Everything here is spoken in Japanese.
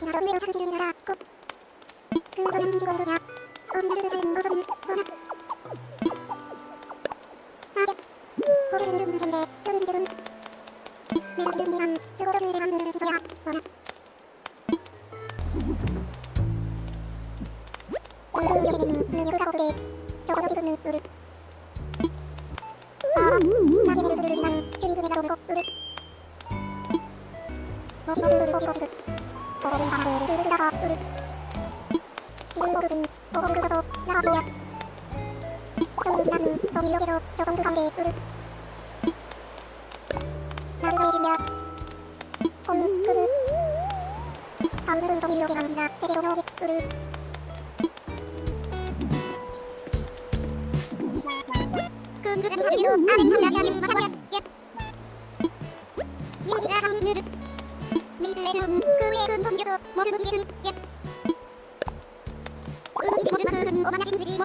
지나도 의외로 사무실이더라 꼭 그거는 지고야 엄마를 살리고 좀 워낙 맞아 호흡을 누르신 텐데 조금 조금 내가 지른 뒤만 조금 내가 누르는 지고야 워낙 모두 요새는 눈이고가 고개 저거 지금 우르 아 나게 내를 들으지만 주위군에가 오르고 우르 모두 모두 모두 지고 지금 ボロリンダラルルルルダウルジルボルティオングソソラジンチョンギラムソギロゲロチョソングカンデウルナルグエジンヤホングルタウルンソギロゲランナセゲロノーウルクングルルルルアメリカンラジアミスバチャバヤヤインギラハンヌル水へのに、空へ軍本魚と、もぐむぎるや。うむぎしもぐにおまなじみも。